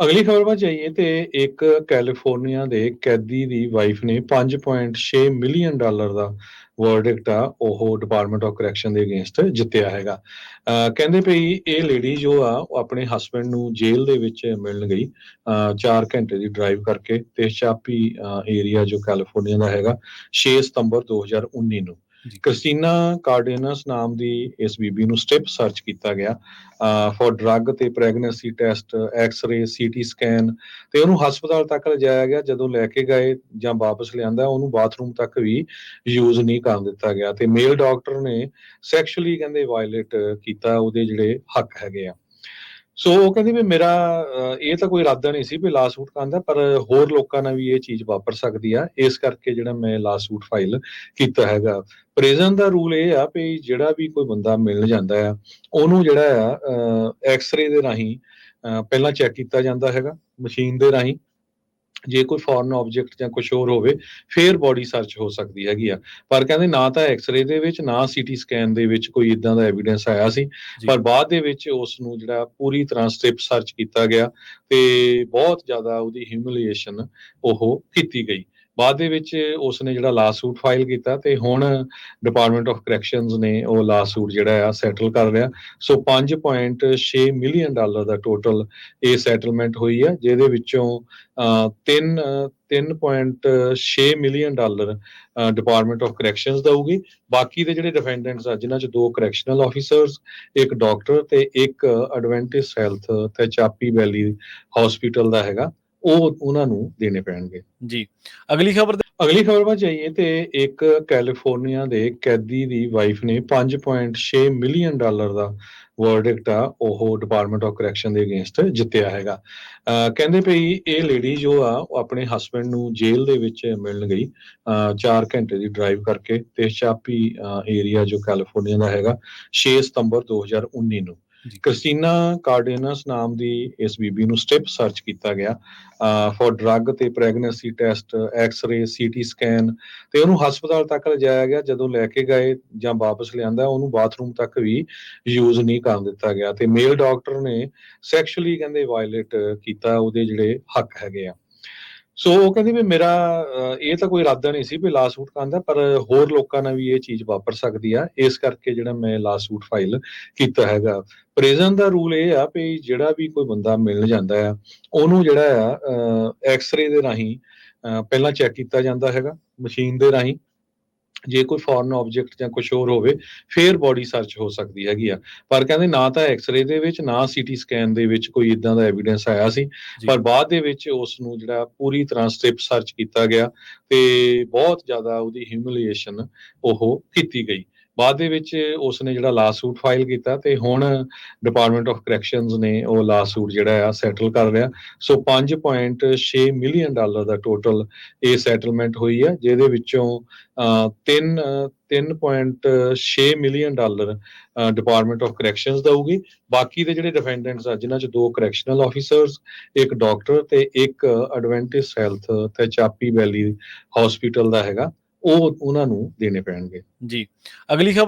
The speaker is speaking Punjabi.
ਅਗਲੀ ਖਬਰ ਵੱਲ ਜਾਈਏ ਤੇ ਇੱਕ ਕੈਲੀਫੋਰਨੀਆ ਦੇ ਕੈਦੀ ਦੀ ਵਾਈਫ ਨੇ 5.6 ਮਿਲੀਅਨ ਡਾਲਰ ਦਾ ਵਰਡਿਕਟ ਆ, ਉਹ ਡਿਪਾਰਟਮੈਂਟ ਆਫ ਕਰੈਕਸ਼ਨ ਦੇ ਅਗੇਂਸਟ ਜਿੱਤਿਆ ਹੈਗਾ। ਕਹਿੰਦੇ ਭਈ ਇਹ ਲੇਡੀ ਜੋ ਆ, ਉਹ ਆਪਣੇ ਹਸਬੰਡ ਨੂੰ ਜੇਲ੍ਹ ਦੇ ਵਿੱਚ ਮਿਲਣ ਗਈ 4 ਘੰਟੇ ਦੀ ਡਰਾਈਵ ਕਰਕੇ ਤੇ ਚਾਪੀ ਏਰੀਆ ਜੋ ਕੈਲੀਫੋਰਨੀਆ ਦਾ ਹੈਗਾ 6 ਸਤੰਬਰ 2019 ਨੂੰ। ਕ੍ਰਿਸਟੀਨਾ ਕਾਰਡੇਨਸ ਨਾਮ ਦੀ ਇਸ ਬੀਬੀ ਨੂੰ ਸਟਿਪ ਸਰਚ ਕੀਤਾ ਗਿਆ ਫॉर ਡਰੱਗ ਤੇ pregnancy test X ray CT scan ਤੇ ਉਹਨੂੰ ਹਸਪਤਾਲ ਤੱਕ ਲਿਜਾਇਆ ਗਿਆ, ਜਦੋਂ ਲੈ ਕੇ ਗਏ ਜਾਂ ਵਾਪਸ ਲਿਆਂਦਾ, ਉਹਨੂੰ ਬਾਥਰੂਮ ਤੱਕ ਵੀ ਯੂਜ਼ ਨਹੀਂ ਕਰਨ ਦਿੱਤਾ ਗਿਆ ਤੇ ਮੇਲ ਡਾਕਟਰ ਨੇ ਸੈਕਸ਼ੂਅਲੀ ਕਹਿੰਦੇ ਵਾਇਲੇਟ ਕੀਤਾ, ਉਹਦੇ ਜਿਹੜੇ ਹੱਕ ਹੈਗੇ ਆ। ਸੋ ਉਹ ਕਹਿੰਦੀ ਵੀ ਮੇਰਾ ਇਹ ਤਾਂ ਕੋਈ ਇਰਾਦਾ ਨਹੀਂ ਸੀ ਵੀ ਲਾ ਸੂਟ ਕਰਨ ਦਾ, ਪਰ ਹੋਰ ਲੋਕਾਂ ਨਾਲ ਵੀ ਇਹ ਚੀਜ਼ ਵਾਪਰ ਸਕਦੀ ਆ। ਇਸ ਕਰਕੇ ਜਿਹੜਾ ਮੈਂ ਲਾ ਸੂਟ ਫਾਈਲ ਕੀਤਾ ਹੈਗਾ। ਪ੍ਰਿਜ਼ਨ ਦਾ ਰੂਲ ਇਹ ਆ ਵੀ ਜਿਹੜਾ ਵੀ ਕੋਈ ਬੰਦਾ ਮਿਲਣ ਜਾਂਦਾ ਆ, ਉਹਨੂੰ ਜਿਹੜਾ ਆ ਐਕਸ-ਰੇ ਦੇ ਰਾਹੀਂ ਪਹਿਲਾਂ ਚੈੱਕ ਕੀਤਾ ਜਾਂਦਾ ਹੈਗਾ ਮਸ਼ੀਨ ਦੇ ਰਾਹੀਂ। ਜੇ ਕੋਈ ਫੋਰਨ ਆਬਜੈਕਟ ਜਾਂ ਕੁਝ ਹੋਰ ਹੋਵੇ ਫੇਰ ਬੋਡੀ ਸਰਚ ਹੋ ਸਕਦੀ ਹੈਗੀ ਆ। ਪਰ ਕਹਿੰਦੇ ਨਾ ਤਾਂ ਐਕਸ-ਰੇ ਦੇ ਵਿੱਚ ਨਾ ਸੀਟੀ ਸਕੈਨ ਦੇ ਵਿੱਚ ਕੋਈ ਇਦਾਂ ਦਾ ਐਵੀਡੈਂਸ ਆਇਆ ਸੀ। ਪਰ ਬਾਅਦ ਦੇ ਵਿੱਚ ਉਸ ਨੂੰ ਜਿਹੜਾ ਪੂਰੀ ਤਰ੍ਹਾਂ ਸਟ੍ਰਿਪ ਸਰਚ ਕੀਤਾ ਗਿਆ ਤੇ ਬਹੁਤ ਜ਼ਿਆਦਾ ਉਹਦੀ ਹਿਊਮਿਲੀਏਸ਼ਨ ਉਹ ਕੀਤੀ ਗਈ। ਬਾਅਦ ਦੇ ਵਿੱਚ ਉਸ ਨੇ ਜਿਹੜਾ ਲਾਸੂਟ ਫਾਈਲ ਕੀਤਾ ਤੇ ਹੁਣ ਡਿਪਾਰਟਮੈਂਟ ਆਫ ਕਰੈਕਸ਼ਨਸ ਨੇ ਉਹ ਲਾ ਸੂਟ ਜਿਹੜਾ ਆ ਸੈਟਲ ਕਰ ਲਿਆ। ਸੋ 5.6 ਮਿਲੀਅਨ ਡਾਲਰ ਦਾ ਟੋਟਲ ਇਹ ਸੈਟਲਮੈਂਟ ਹੋਈ ਆ ਜਿਹਦੇ ਵਿੱਚੋਂ ਅਹ, ਤਿੰਨ uh, 3.6 million dollar department of corrections ਦਊਗੀ। ਬਾਕੀ ਦੇ ਜਿਹੜੇ ਡਿਫੈਂਡੈਂਟਸ ਆ ਜਿਨ੍ਹਾਂ ਚ ਦੋ ਕਰੈਕਸ਼ਨਲ ਆਫੀਸਰਸ ਇੱਕ ਡਾਕਟਰ ਤੇ ਇੱਕ ਐਡਵੈਂਟਿਸ ਹੈਲਥ ਤੇ ਚਾਪੀ ਵੈਲੀ ਹਸਪੀਟਲ ਦਾ ਹੈਗਾ। ਉਹ ਉਹਨਾਂ ਨੂੰ ਦੇਣੇ ਪੈਣਗੇ। ਜੀ। ਅਗਲੀ ਖਬਰ ਅਗਲੀ ਖਬਰ ਵੱਲ ਜਾਈਏ ਤੇ ਇੱਕ ਕੈਲੀਫੋਰਨੀਆ ਦੇ ਕੈਦੀ ਦੀ ਵਾਈਫ ਨੇ 5.6 ਮਿਲੀਅਨ ਡਾਲਰ ਦਾ ਵਰਡਿਕਟ ਆ ਉਹ ਡਿਪਾਰਟਮੈਂਟ ਆਫ ਕਰੈਕਸ਼ਨ ਦੇ ਅਗੇਂਸਟ ਜਿੱਤਿਆ ਹੈਗਾ। ਕਹਿੰਦੇ ਭਈ ਇਹ ਲੇਡੀ ਜੋ ਆ ਉਹ ਆਪਣੇ ਹਸਬੰਡ ਨੂੰ ਜੇਲ੍ਹ ਦੇ ਵਿੱਚ ਮਿਲਣ ਗਈ 4 ਘੰਟੇ ਦੀ ਡਰਾਈਵ ਕਰਕੇ ਤੇ ਚਾਪੀ ਏਰੀਆ ਜੋ ਕੈਲੀਫੋਰਨੀਆ ਦਾ ਹੈਗਾ 6 ਸਤੰਬਰ 2019 ਨੂੰ। ਕ੍ਰਿਸਟੀਨਾ ਕਾਰਡੇਨਸ ਨਾਮ ਦੀ ਇਸ ਬੀਬੀ ਨੂੰ ਸਟਿਪ ਸਰਚ ਕੀਤਾ ਗਿਆ ਫॉर ਡਰੱਗ ਤੇ pregnancy test X ray CT scan ਤੇ ਉਹਨੂੰ ਹਸਪਤਾਲ ਤੱਕ ਲਿਜਾਇਆ ਗਿਆ, ਜਦੋਂ ਲੈ ਕੇ ਗਏ ਜਾਂ ਵਾਪਸ ਲਿਆਂਦਾ, ਉਹਨੂੰ ਬਾਥਰੂਮ ਤੱਕ ਵੀ ਯੂਜ਼ ਨਹੀਂ ਕਰਨ ਦਿੱਤਾ ਗਿਆ ਤੇ ਮੇਲ ਡਾਕਟਰ ਨੇ ਸੈਕਸ਼ੂਅਲੀ ਕਹਿੰਦੇ ਵਾਇਲੇਟ ਕੀਤਾ, ਉਹਦੇ ਜਿਹੜੇ ਹੱਕ ਹੈਗੇ ਆ। ਸੋ ਉਹ ਕਹਿੰਦੀ ਵੀ ਮੇਰਾ ਇਹ ਤਾਂ ਕੋਈ ਇਰਾਦਾ ਨਹੀਂ ਸੀ ਵੀ ਲਾ ਸੂਟ ਕਰਨ ਦਾ, ਪਰ ਹੋਰ ਲੋਕਾਂ ਨਾਲ ਵੀ ਇਹ ਚੀਜ਼ ਵਾਪਰ ਸਕਦੀ ਆ। ਇਸ ਕਰਕੇ ਜਿਹੜਾ ਮੈਂ ਲਾ ਸੂਟ ਫਾਈਲ ਕੀਤਾ ਹੈਗਾ। ਪ੍ਰਿਜ਼ਨ ਦਾ ਰੂਲ ਇਹ ਆ ਵੀ ਜਿਹੜਾ ਵੀ ਕੋਈ ਬੰਦਾ ਮਿਲਣ ਜਾਂਦਾ ਆ, ਉਹਨੂੰ ਜਿਹੜਾ ਆ ਐਕਸ-ਰੇ ਦੇ ਰਾਹੀਂ ਪਹਿਲਾਂ ਚੈੱਕ ਕੀਤਾ ਜਾਂਦਾ ਹੈਗਾ ਮਸ਼ੀਨ ਦੇ ਰਾਹੀਂ। ਜੇ ਕੋਈ ਫੋਰਨ ਆਬਜੈਕਟ ਜਾਂ ਕੁਝ ਹੋਰ ਹੋਵੇ ਫੇਰ ਬੋਡੀ ਸਰਚ ਹੋ ਸਕਦੀ ਹੈਗੀ ਆ। ਪਰ ਕਹਿੰਦੇ ਨਾ ਤਾਂ ਐਕਸ-ਰੇ ਦੇ ਵਿੱਚ ਨਾ ਸੀਟੀ ਸਕੈਨ ਦੇ ਵਿੱਚ ਕੋਈ ਇਦਾਂ ਦਾ ਐਵੀਡੈਂਸ ਆਇਆ ਸੀ। ਪਰ ਬਾਅਦ ਦੇ ਵਿੱਚ ਉਸ ਨੂੰ ਜਿਹੜਾ ਪੂਰੀ ਤਰ੍ਹਾਂ ਸਟ੍ਰਿਪ ਸਰਚ ਕੀਤਾ ਗਿਆ ਤੇ ਬਹੁਤ ਜ਼ਿਆਦਾ ਉਹਦੀ ਹਿਊਮਿਲੀਏਸ਼ਨ ਉਹ ਕੀਤੀ ਗਈ। ਬਾਅਦ ਦੇ ਵਿੱਚ ਉਸ ਨੇ ਜਿਹੜਾ ਲਾਸੂਟ ਫਾਈਲ ਕੀਤਾ ਤੇ ਹੁਣ ਡਿਪਾਰਟਮੈਂਟ ਆਫ ਕਰੈਕਸ਼ਨਸ ਨੇ ਉਹ ਲਾ ਸੂਟ ਜਿਹੜਾ ਆ ਸੈਟਲ ਕਰ ਰਿਹਾ ਸੋ 5.6 ਮਿਲੀਅਨ ਡਾਲਰ ਦਾ ਟੋਟਲ ਇਹ ਸੈਟਲਮੈਂਟ ਹੋਈ ਆ ਜਿਹਦੇ ਵਿੱਚੋਂ ਅਹ, ਤਿੰਨ uh, 3.6 million dollar department of corrections ਦਊਗੀ। ਬਾਕੀ ਦੇ ਜਿਹੜੇ ਡਿਫੈਂਡੈਂਟਸ ਆ ਜਿਨ੍ਹਾਂ ਚ ਦੋ ਕਰੈਕਸ਼ਨਲ ਆਫੀਸਰਸ ਇੱਕ ਡਾਕਟਰ ਤੇ ਇੱਕ ਐਡਵੈਂਟਿਸ ਹੈਲਥ ਤੇ ਚਾਪੀ ਵੈਲੀ ਹਸਪੀਟਲ ਦਾ ਹੈਗਾ। ਉਹ ਉਹਨਾਂ ਨੂੰ ਦੇਣੇ ਪੈਣਗੇ। ਜੀ। ਅਗਲੀ ਖਬਰ